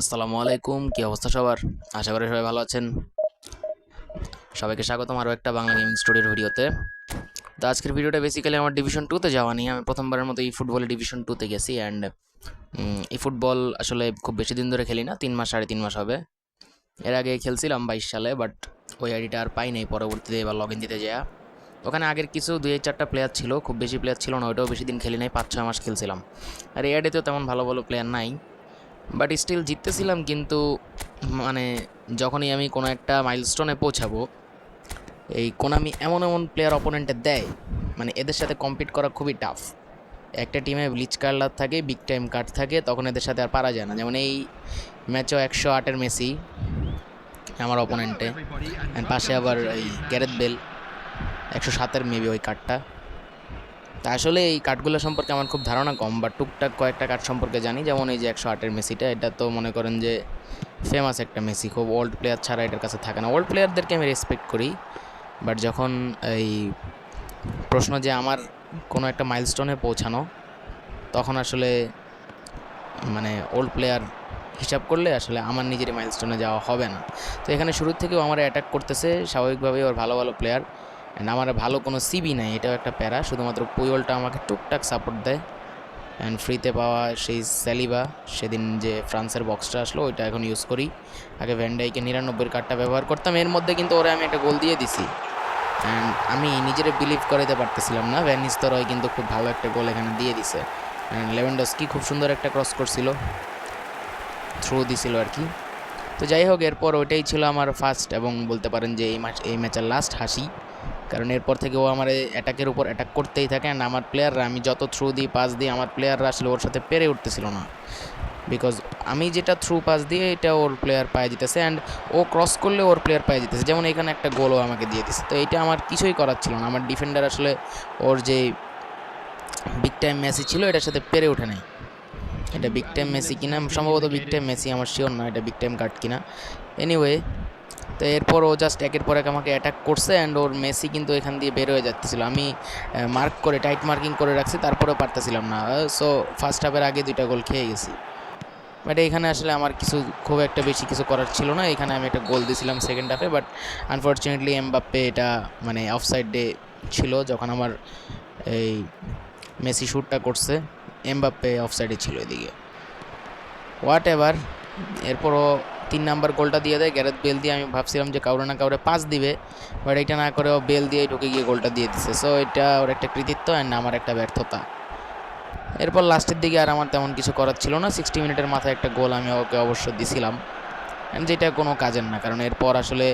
আসসালামু আলাইকুম, কি অবস্থা সবার? আশা করি সবাই ভালো আছেন। সবাইকে স্বাগতম আরও একটা বাংলা গেমিং স্টুডিওর ভিডিওতে। তো আজকের ভিডিওটা বেসিক্যালি আমার ডিভিশন টুতে যাওয়া নিয়ে। আমি প্রথমবারের মতো এই ফুটবলে ডিভিশন টুতে গেছি অ্যান্ড এই ফুটবল আসলে খুব বেশি দিন ধরে খেলি না, তিন মাস, সাড়ে তিন মাস হবে। এর আগে খেলছিলাম বাইশ সালে বাট ওই আইডিটা আর পাই নাই পরবর্তীতে এবার লগ ইন দিতে যাওয়া ওখানে আগের কিছু দুই চারটা প্লেয়ার ছিল, খুব বেশি প্লেয়ার ছিল না, ওইটাও বেশি দিন খেলি নাই, পাঁচ ছয় মাস খেলছিলাম। আর এই আইডিতেও তেমন ভালো ভালো প্লেয়ার নাই। বাট স্টিল জিততেছিলাম কিন্তু মানে যখনই আমি কোনো একটা মাইলস্টোনে পৌঁছাবো, এই কোনামি এমন এমন প্লেয়ার অপোনেন্টে দেয় মানে এদের সাথে কম্পিট করা খুবই টাফ একটা টিমে ব্লিচ কার্লার থাকে বিগ টাইম কার্ড থাকে, তখন এদের সাথে আর পারা যায় না। যেমন এই ম্যাচেও একশো আটের মেসি আমার অপোনেন্টে পাশে আবার এই গ্যারেথ বেল একশো সাতের মেবি ওই কার্ডটা তা আসলে এই কার্ডগুলো সম্পর্কে আমার খুব ধারণা কম বা টুকটাক কয়েকটা কার্ড সম্পর্কে জানি। যেমন এই যে একশো আটের মেসিটা, এটা তো মনে করেন যে ফেমাস একটা মেসি, খুব ওল্ড প্লেয়ার ছাড়া এটার কাছে থাকে না। ওল্ড প্লেয়ারদেরকে আমি রেসপেক্ট করি বাট যখন এই প্রশ্ন যে আমার কোনো একটা মাইলস্টোনে পৌঁছানো, তখন আসলে মানে ওল্ড প্লেয়ার হিসাব করলে আসলে আমার নিজেরই মাইলস্টোনে যাওয়া হবে না। তো এখানে শুরুর থেকেও আমার অ্যাটাক করতেছে, স্বাভাবিকভাবেই ওর ভালো ভালো প্লেয়ার অ্যান্ড আমার ভালো কোনো সিবি নাই, এটাও একটা প্যারা, শুধুমাত্র পুয়লটা আমাকে টুকটাক সাপোর্ট দেয়। অ্যান্ড ফ্রিতে পাওয়া সেই স্যালিবা সেদিন যে ফ্রান্সের বক্সটা আসলো, ওইটা এখন ইউজ করি। আগে ভ্যান্ডাইকে নিরানব্বই কার্ডটা ব্যবহার করতাম, এর মধ্যে কিন্তু ওরা আমি একটা গোল দিয়ে দিছি। অ্যান্ড আমি নিজেরে বিলিভ করাইতে পারতেছিলাম না ভ্যান ভ্যানিস্তরয় কিন্তু খুব ভালো একটা গোল এখানে দিয়ে দিছে। অ্যান্ড লেভেন্ডস্কি খুব সুন্দর একটা ক্রস করছিল থ্রু দিছিল আর কি। তো যাই হোক, এরপর ওইটাই ছিল আমার ফার্স্ট এবং বলতে পারেন যে এই ম্যাচ এই ম্যাচের লাস্ট হাসি। কারণ এরপর থেকে ও আমার অ্যাটাকের উপর অ্যাটাক করতেই থাকে অ্যান্ড আমার প্লেয়াররা আমি যত থ্রু দিই পাস দিই, আমার প্লেয়াররা আসলে ওর সাথে পেরে উঠতেছিল না। বিকজ আমি যেটা থ্রু পাস দিয়ে এটা ওর প্লেয়ার পায়ে যেতেছে অ্যান্ড ও ক্রস করলে ওর প্লেয়ার পায়ে যেতেছে যেমন এখানে একটা গোলও আমাকে দিয়ে দিচ্ছে তো এটা আমার কিছুই করার ছিল না। আমার ডিফেন্ডার আসলে ওর যে বিগ টাইম মেসি ছিল, এটার সাথে পেরে ওঠে নাই। এটা বিগ টাইম মেসি কিনা? সম্ভবত বিগ টাইম মেসি আমার শিওর না, এটা বিগ টাইম কার্ড কিনা। এনিওয়ে তো এরপর ও জাস্ট একের পর এক আমাকে অ্যাটাক করছে অ্যান্ড ওর মেসি কিন্তু এখান দিয়ে বের হয়ে যাচ্ছিল আমি মার্ক করে টাইট মার্কিং করে রাখছি, তারপরেও পারতেছিলাম না। সো ফার্স্ট হাফের আগে দুইটা গোল খেয়ে গেছি। বাট এখানে আসলে আমার কিছু, খুব একটা বেশি কিছু করার ছিল না। এখানে আমি একটা গোল দিয়েছিলাম সেকেন্ড হাফে বাট আনফর্চুনেটলি এমবাপ্পে এটা মানে অফসাইড ডে ছিল যখন আমার এই মেসি শ্যুটটা করছে। এম এমবাপ্পে অফসাইডে ছিল এদিকে। হোয়াট এভার এরপরও তিন নাম্বার গোলটা দিয়ে দেয় গ্যারেথ বেল দিয়ে আমি ভাবছিলাম যে কাউরে না কাউরে পাস দিবে বাট এটা না করে ও বেল দিয়ে ঢুকে গিয়ে গোলটা দিয়ে দিছে। সো এটা ওর একটা কৃতিত্ব অ্যান্ড আমার একটা ব্যর্থতা। এরপর লাস্টের দিকে আর আমার তেমন কিছু করার ছিল না। সিক্সটি মিনিটের মাথায় একটা গোল আমি ওকে অবশ্য দিছিলাম। যেটা কোনো কাজের না, কারণ এরপর আসলে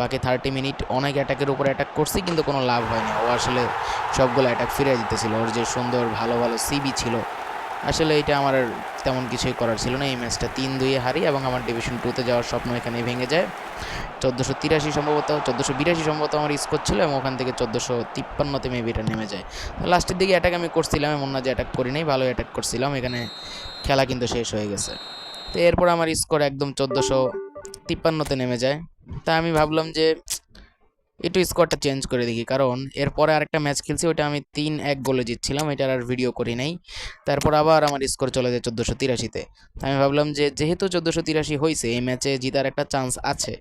বাকি থার্টি মিনিট অনেক অ্যাটাকের উপর অ্যাটাক করছি, কিন্তু কোনো লাভ হয়নি। ও আসলে সবগুলো অ্যাটাক ফিরে দিতেছিল। ওর যে সুন্দর, ভালো ভালো সিবি ছিল আসলে এটা আমার তেমন কিছুই করার ছিল না। এই ম্যাচটা তিন দুইয়ে হারি এবং আমার ডিভিশন টুতে যাওয়ার স্বপ্ন এখানে ভেঙে যায়। চোদ্দোশো তিরাশি সম্ভবত, চোদ্দোশো বিরাশি সম্ভবত আমার স্কোর ছিল এবং ওখান থেকে চোদ্দোশো তিপ্পান্নতে মেবি এটা নেমে যায়। লাস্টের দিকে অ্যাটাক আমি করছিলাম, এমন না যে অ্যাটাক করি নাই, ভালো অ্যাটাক করছিলাম। এখানে খেলা কিন্তু শেষ হয়ে গেছে। তো এরপর আমার স্কোর একদম চোদ্দোশো তিপ্পান্নতে নেমে যায়। তা আমি ভাবলাম যে একটু স্কোরটা চেঞ্জ করে দেখি। কারণ এরপরে আরেকটা ম্যাচ খেলছি, ওইটা আমি তিন এক গোলে জিতছিলাম এটার আর ভিডিও করি নাই। তারপর আবার আমার স্কোর চলে যায় চোদ্দোশো তিরাশিতে। আমি ভাবলাম যে, যেহেতু চোদ্দোশো তিরাশি হয়েছে এই ম্যাচে জিতার একটা চান্স আছে।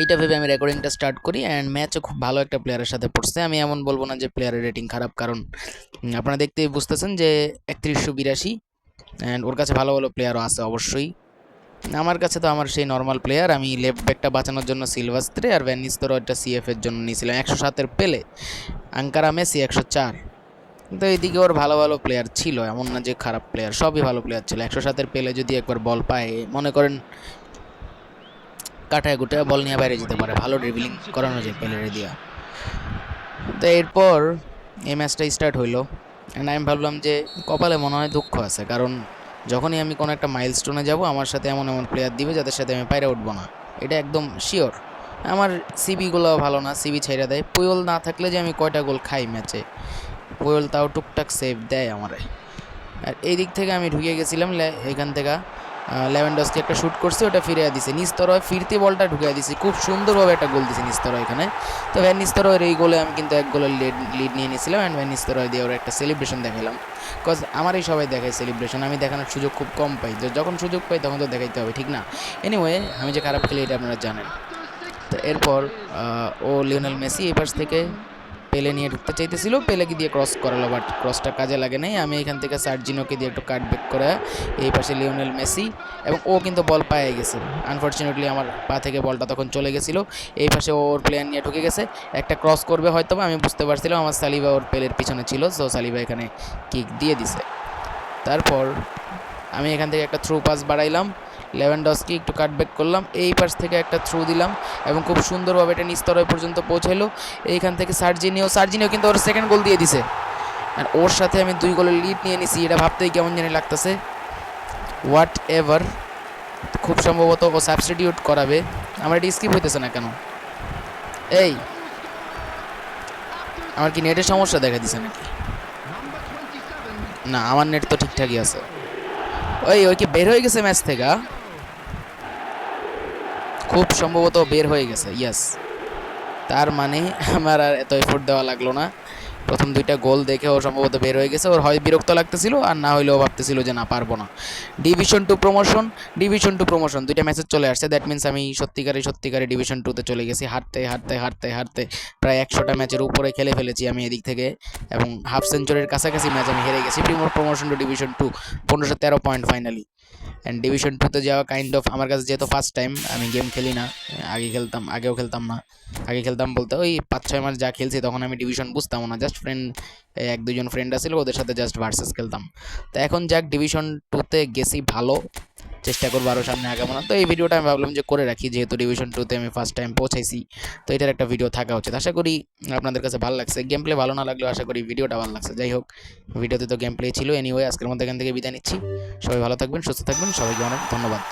এইটা ভেবে আমি রেকর্ডিংটা স্টার্ট করি অ্যান্ড ম্যাচও খুব ভালো একটা প্লেয়ারের সাথে পড়ছে। আমি এমন বলব না যে প্লেয়ারের রেটিং খারাপ, কারণ আপনারা দেখতেই বুঝতেছেন যে একত্রিশশো বিরাশি অ্যান্ড ওর কাছে ভালো ভালো প্লেয়ারও আছে অবশ্যই। আমার কাছে তো আমার সেই নর্মাল প্লেয়ার আমি লেফট ব্যাকটা বাঁচানোর জন্য সিলভাস্ত্রে আর ভ্যানিস্তর একটা সিএফ এর জন্য নিয়েছিলাম। একশো সাতের পেলে আঙ্কারা মেসি একশো চার। কিন্তু এইদিকে ওর ভালো ভালো প্লেয়ার ছিল, এমন না যে খারাপ প্লেয়ার সবই ভালো প্লেয়ার ছিল। একশো সাতের পেলে যদি একবার বল পায়, মনে করেন কাটায় গুটায় বল নিয়ে বাইরে যেতে পারে। ভালো ড্রিবলিং করানো যায় পেলেরে দিয়া তো এরপর এই ম্যাচটা স্টার্ট হইল। অ্যান্ড আমি ভাবলাম যে কপালে মনে হয় দুঃখ আছে, কারণ যখনই আমি কোনো একটা মাইলস্টোনে যাব, আমার সাথে এমন এমন প্লেয়ার দিবে যাদের সাথে আমি পাইরে উঠবো না। এটা একদম শিওর আমার সিবিগুলো ভালো না সিবি ছেড়ে দেয়। পুয়ল না থাকলে যে আমি কয়টা গোল খাই ম্যাচে। পুয়ল তাও টুকটাক সেভ দেয় আমারে। আর এই দিক থেকে আমি ঢুকে গেছিলাম এখান থেকে। লেভেন্ডসকে একটা শ্যুট করছে, ওটা ফিরে দিছে। নিস্তরয় ফিরতি বলটা ঢুকিয়ে দিছে। খুব সুন্দরভাবে একটা গোল দিছে নিস্তরয় এখানে। তো ভ্যান নিস্তরয়ের এই গোলে আমি কিন্তু এক গোলের লিড লিড নিয়ে নিয়েছিলাম অ্যান্ড ভ্যান নিস্তরয় দিয়ে ওর একটা সেলিব্রেশন দেখালাম। বিকজ আমারই সবাই দেখায় সেলিব্রেশন আমি দেখানোর সুযোগ খুব কম পাই। তো যখন সুযোগ পাই তখন তো দেখাইতে হবে, ঠিক না? এনিওয়ে আমি যে খারাপ খেলি এটা আপনারা জানেন। তো এরপর ও লিওনেল মেসি এই পাশ থেকে পেলে নিয়ে ঢুকতে চাইতেছিল পেলেকে দিয়ে ক্রস করালো? বাট ক্রসটা কাজে লাগে নাই। আমি এখান থেকে সার্জিনোকে দিয়ে একটু কাট ব্যাক করে এই পাশে লিওনেল মেসি এবং ও কিন্তু বল পায়ে গেছে। আনফর্চুনেটলি আমার পা থেকে বলটা তখন চলে গেছিল। এই পাশে ওর প্লেয়ার নিয়ে ঢুকে গেছে। একটা ক্রস করবে হয়তো আমি বুঝতে পারছিলাম আমার সালিবা ওর পেলের পিছনে ছিল সো সালিবা এখানে কিক দিয়ে দিছে। তারপর আমি এখান থেকে একটা থ্রু পাস বাড়াইলাম। লেভেন্ডসকি একটু কাটব্যাক করলাম। এই পাশ থেকে একটা থ্রু দিলাম এবং খুব সুন্দরভাবে এটা নিস্তরয় পর্যন্ত পৌঁছাইলো এইখান থেকে সার্জিনিও সার্জিনিও কিন্তু ওর সেকেন্ড গোল দিয়ে দিছে। আর ওর সাথে আমি দুই গোলের লিড নিয়ে নিছি, এটা ভাবতেই কেমন জানি লাগতেছে। হোয়াট এভার খুব সম্ভবত ও সাবস্টিটিউট করাবে। আমার এটা স্কিপ হইতেছে না কেন? এই, আমার কি নেটের সমস্যা দেখা দিছে নাকি? না, আমার নেট তো ঠিকঠাকই আছে। ওই ওই কি বের হয়ে গেছে ম্যাচ থেকে? খুব সম্ভবত বের হয়ে গেছে ইয়াস তার মানে আমার আর এত এফোর্ট দেওয়া লাগল না। প্রথম দুইটা গোল দেখে ও সম্ভবত বের হয়ে গেছে, ওর হয় বিরক্ত লাগতেছিল আর না হইলেও ভাবতেছিল যে না, পারব না। Division two promotion division two promotion দুইটা ম্যাচেস চলে আসছে। দ্যাট মিন্স আমি সত্যিকারে সত্যিকারে ডিভিশন টুতে চলে গেছি। হারতে হারতে হারতে হারতে প্রায় একশোটা ম্যাচের উপরে খেলে ফেলেছি আমি এদিক থেকে। এবং হাফ সেঞ্চুরির কাছাকাছি ম্যাচ আমি হেরে গেছি। প্রিমোর প্রমোশন টু ডিভিশন টু পনেরোশো তেরো পয়েন্ট ফাইনালি অ্যান্ড ডিভিশন টুতে যাওয়া কাইন্ড অফ আমার কাছে যেহেতু ফার্স্ট টাইম আমি গেম খেলি না, আগে খেলতাম, আগেও খেলতাম না। আগে খেলতাম বলতে ওই পাঁচ ছয় মাস যা খেলছি তখন আমি ডিভিশন বুঝতাম না জাস্ট ফ্রেন্ড এক দুজন ফ্রেন্ড আছিল ওদের সাথে জাস্ট ভার্সেস খেলতাম। তো এখন যাক ডিভিশন টুতে গেছি ভালো। চেষ্টা করব আরও সামনে আগামো তো এই ভিডিওটা আমি ভাবলাম যে করে রাখি, যেহেতু ডিভিশন টুতে আমি ফার্স্ট টাইম পৌঁছেছি তো এটার একটা ভিডিও থাকা উচিত। আশা করি আপনাদের কাছে ভালো লাগছে। গেম প্লে ভালো না লাগলেও আশা করি ভিডিওটা ভালো লাগছে। যাই হোক, ভিডিওতে তো গেম প্লে ছিল এনিওয়ে আজকের মধ্যে এখান থেকে বিদায় নিচ্ছি। সবাই ভালো থাকবেন, সুস্থ থাকবেন, সবাইকে অনেক ধন্যবাদ।